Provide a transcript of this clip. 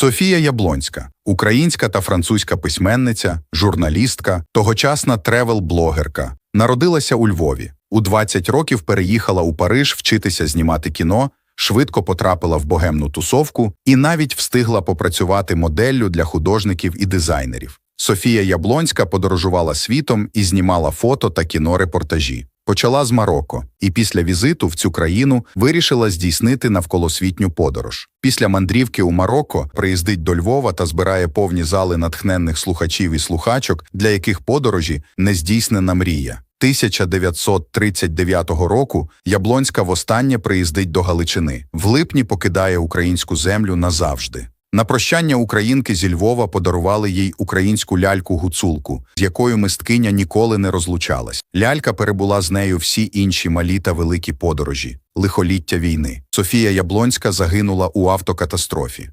Софія Яблонська, українська та французька письменниця, журналістка, тогочасна тревел-блогерка. Народилася у Львові. У 20 років переїхала у Париж вчитися знімати кіно, швидко потрапила в богемну тусовку і навіть встигла попрацювати моделлю для художників і дизайнерів. Софія Яблонська подорожувала світом і знімала фото та кінорепортажі. Почала з Марокко і після візиту в цю країну вирішила здійснити навколосвітню подорож. Після мандрівки у Марокко приїздить до Львова та збирає повні зали натхненних слухачів і слухачок, для яких подорожі нездійснена мрія. 1939 року Яблонська востаннє приїздить до Галичини. В липні покидає українську землю назавжди. На прощання українки зі Львова подарували їй українську ляльку-гуцулку, з якою мисткиня ніколи не розлучалась. Лялька перебула з нею всі інші малі та великі подорожі, лихоліття війни. Софія Яблонська загинула у автокатастрофі.